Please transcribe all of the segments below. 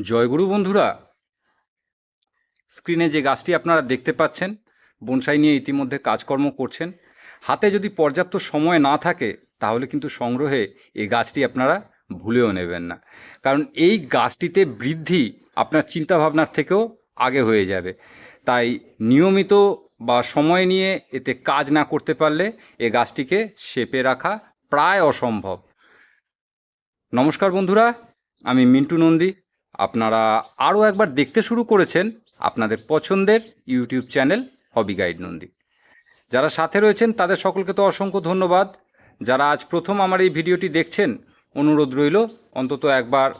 জয়গুরু বন্ধুরা। স্ক্রিনে যে গাছটি আপনারা দেখতে পাচ্ছেন, বনসাই নিয়ে ইতিমধ্যে কাজকর্ম করছেন। হাতে যদি পর্যাপ্ত সময় না থাকে, তাহলে কিন্তু সংগ্রহে এই গাছটি আপনারা ভুলেও নেবেন না। কারণ এই গাছটিতে বৃদ্ধি আপনার চিন্তাভাবনার থেকেও আগে হয়ে যাবে। তাই নিয়মিত বা সময় নিয়ে এতে কাজ না করতে পারলে এ গাছটিকে শেপে রাখা প্রায় অসম্ভব। নমস্কার বন্ধুরা, আমি মিন্টু নন্দী। আপনারা আরও একবার দেখতে শুরু করেছেন আপনাদের পছন্দের YouTube channel hobby guide Nandi. যারা সাথে রয়েছেন, তাদের সকলকে তো অসংখ্য ধন্যবাদ। যারা আজ প্রথম আমার এই ভিডিওটি দেখছেন, অনুরোধ রইল অন্তত একবার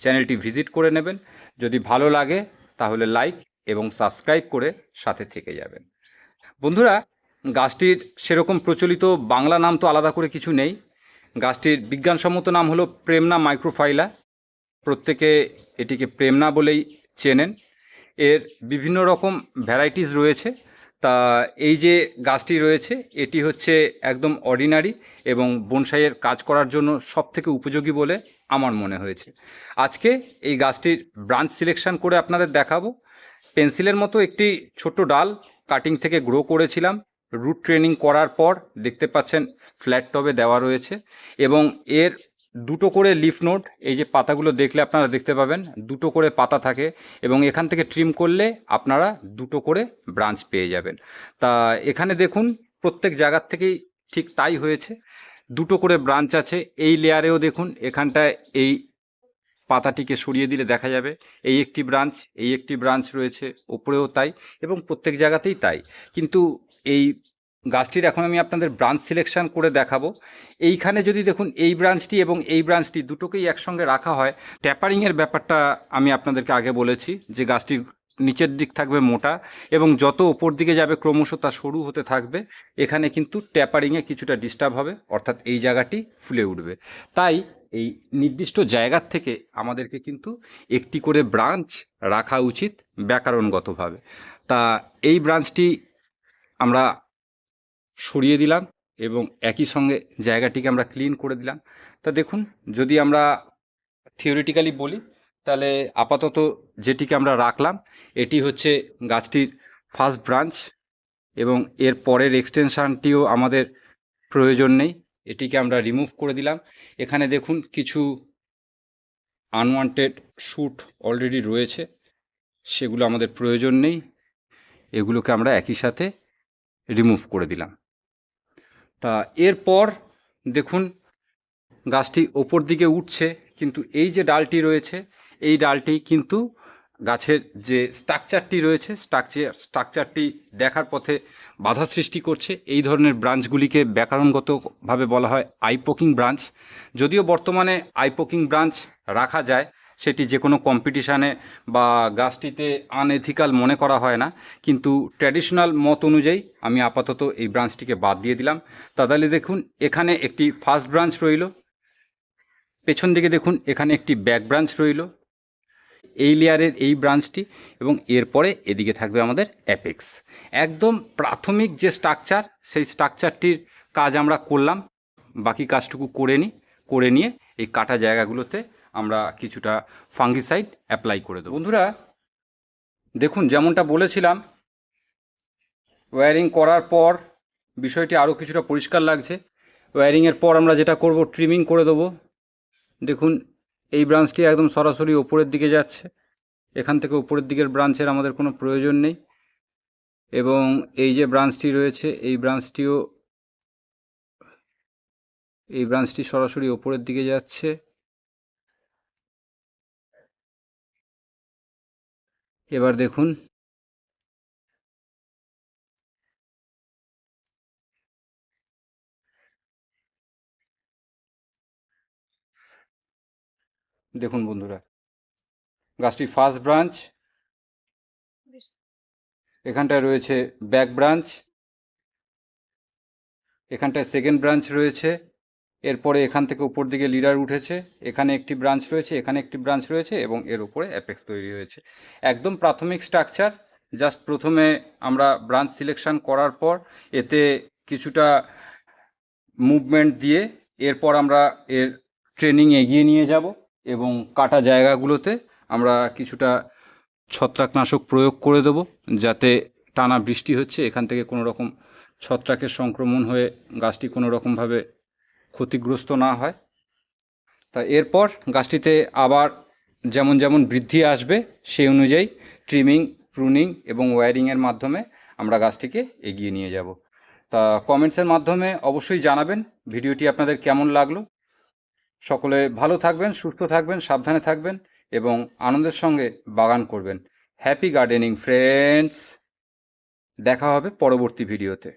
চ্যানেলটি ভিজিট করে নেবেন। যদি ভালো লাগে, তাহলে লাইক এবং সাবস্ক্রাইব করে সাথে থেকে যাবেন। বন্ধুরা, গাছটির সেরকম প্রচলিত বাংলা নাম তো আলাদা করে কিছু নেই। গাছটির বিজ্ঞানসম্মত নাম হলো প্রেমনা মাইক্রোফাইলা। প্রত্যেকে এটিকে প্রেমনা বলেই চেনেন। এর বিভিন্ন রকম ভ্যারাইটিস রয়েছে। তা এই যে গাছটি রয়েছে, এটি হচ্ছে একদম অর্ডিনারি এবং বনসাইয়ের কাজ করার জন্য সবথেকে উপযোগী বলে আমার মনে হয়েছে। আজকে এই গাছটির ব্রাঞ্চ সিলেকশন করে আপনাদের দেখাবো। পেন্সিলের মতো একটি ছোট ডাল কাটিং থেকে গ্রো করেছিলাম। রুট ট্রেনিং করার পর দেখতে পাচ্ছেন ফ্ল্যাট টবে দেওয়া রয়েছে এবং এর দুটো করে লিফ নোট এই যে পাতাগুলো দেখলে আপনারা দেখতে পাবেন, দুটো করে পাতা থাকে এবং এখান থেকে ট্রিম করলে আপনারা দুটো করে ব্রাঞ্চ পেয়ে যাবেন। তা এখানে দেখুন, প্রত্যেক জায়গার থেকেই ঠিক তাই হয়েছে। দুটো করে ব্রাঞ্চ আছে, এই লেয়ারেও দেখুন, এখানটায় এই পাতাটিকে সরিয়ে দিলে দেখা যাবে, এই একটি ব্রাঞ্চ এই একটি ব্রাঞ্চ রয়েছে, ওপরেও তাই এবং প্রত্যেক জায়গাতেই তাই। কিন্তু এই গাছটির এখন আমি আপনাদের ব্রাঞ্চ সিলেকশন করে দেখাবো। এইখানে যদি দেখুন এই ব্রাঞ্চটি এবং এই ব্রাঞ্চটি দুটোকেই একসঙ্গে রাখা হয় ট্যাপারিংয়ের ব্যাপারটা আমি আপনাদেরকে আগে বলেছি যে গাছটির নিচের দিক থাকবে মোটা এবং যত ওপর দিকে যাবে ক্রমশ তা সরু হতে থাকবে। এখানে কিন্তু ট্যাপারিংয়ে কিছুটা ডিস্টার্ব হবে, অর্থাৎ এই জায়গাটি ফুলে উঠবে। তাই এই নির্দিষ্ট জায়গার থেকে আমাদেরকে কিন্তু একটি করে ব্রাঞ্চ রাখা উচিত ব্যাকরণগতভাবে। তা এই ব্রাঞ্চটি আমরা সরিয়ে দিলাম এবং একই সঙ্গে জায়গাটিকে আমরা ক্লিন করে দিলাম। তা দেখুন, যদি আমরা থিওরিটিক্যালি বলি, তাহলে আপাতত যেটিকে আমরা রাখলাম, এটি হচ্ছে গাছটির ফার্স্ট ব্রাঞ্চ এবং এর পরের এক্সটেনশানটিও আমাদের প্রয়োজন নেই। এটিকে আমরা রিমুভ করে দিলাম। এখানে দেখুন, কিছু আনওয়ান্টেড শ্যুট অলরেডি রয়েছে। সেগুলো আমাদের প্রয়োজন নেই। এগুলোকে আমরা একই সাথে রিমুভ করে দিলাম। তা এরপর দেখুন, গাছটি ওপর দিকে উঠছে, কিন্তু এই যে ডালটি রয়েছে, এই ডালটি কিন্তু গাছের যে স্ট্রাকচারটি রয়েছে, স্ট্রাকচার, স্ট্রাকচারটি দেখার পথে বাধা সৃষ্টি করছে। এই ধরনের ব্রাঞ্চগুলিকে ব্যাকরণগতভাবে বলা হয় আইপোকিং ব্রাঞ্চ। যদিও বর্তমানে আইপোকিং ব্রাঞ্চ রাখা যায় সেটি যে কোনো কম্পিটিশানে বা গাছটিতে আনএথিক্যাল মনে করা হয় না। কিন্তু ট্র্যাডিশনাল মত অনুযায়ী আমি আপাতত এই ব্রাঞ্চটিকে বাদ দিয়ে দিলাম। তাহলে দেখুন, এখানে একটি ফার্স্ট ব্রাঞ্চ রইল। পেছন দিকে দেখুন, এখানে একটি ব্যাক ব্রাঞ্চ রইল। এই লেয়ারের এই ব্রাঞ্চটি এবং এরপরে এদিকে থাকবে আমাদের অ্যাপেক্স একদম প্রাথমিক যে স্ট্রাকচার সেই স্ট্রাকচারটির কাজ আমরা করলাম। বাকি কাজটুকু করে নিই করে নিয়ে এই কাটা জায়গাগুলোতে আমরা কিছুটা ফাঙ্গিসাইড অ্যাপ্লাই করে দেবো। বন্ধুরা, দেখুন যেমনটা বলেছিলাম ওয়্যারিং করার পর বিষয়টি আরও কিছুটা পরিষ্কার লাগছে। ওয়্যারিংয়ের পর আমরা যেটা করব ট্রিমিং করে দেবো। দেখুন, এই ব্রাঞ্চটি একদম সরাসরি ওপরের দিকে যাচ্ছে। এখান থেকে উপরের দিকের ব্রাঞ্চের আমাদের কোনো প্রয়োজন নেই। এবং এই যে ব্রাঞ্চটি রয়েছে, এই ব্রাঞ্চটিও এই ব্রাঞ্চটি সরাসরি ওপরের দিকে যাচ্ছে। এবার দেখুন। দেখুন বন্ধুরা গাছটি ফার্স্ট ব্রাঞ্চ এখানটায় রয়েছে ব্যাক ব্রাঞ্চ এখানটায় সেকেন্ড ব্রাঞ্চ রয়েছে। এরপরে এখান থেকে উপর দিকে লিডার উঠেছে, এখানে একটি ব্রাঞ্চ রয়েছে, এখানে একটি ব্রাঞ্চ রয়েছে এবং এর উপরে অ্যাপেক্স তৈরি হয়েছে। একদম প্রাথমিক স্ট্রাকচার জাস্ট প্রথমে আমরা ব্রাঞ্চ সিলেকশন করার পর এতে কিছুটা মুভমেন্ট দিয়ে এরপর আমরা এর ট্রেনিং এগিয়ে নিয়ে যাব এবং কাটা জায়গাগুলোতে আমরা কিছুটা ছত্রাকনাশক প্রয়োগ করে দেব যাতে টানা বৃষ্টি হচ্ছে, এখান থেকে কোনো রকম ছত্রাকের সংক্রমণ হয়ে গাছটি কোনো রকমভাবে ক্ষতিগ্রস্ত না হয়। তা এরপর গাছটিতে আবার যেমন যেমন বৃদ্ধি আসবে, সেই অনুযায়ী ট্রিমিং প্রুনিং এবং ওয়্যারিংয়ের মাধ্যমে আমরা গাছটিকে এগিয়ে নিয়ে যাব। তা কমেন্টসের মাধ্যমে অবশ্যই জানাবেন, ভিডিওটি আপনাদের কেমন লাগল? সকলে ভালো থাকবেন, সুস্থ থাকবেন, সাবধানে থাকবেন এবং আনন্দের সঙ্গে বাগান করবেন। হ্যাপি গার্ডেনিং ফ্রেন্ডস দেখা হবে পরবর্তী ভিডিওতে।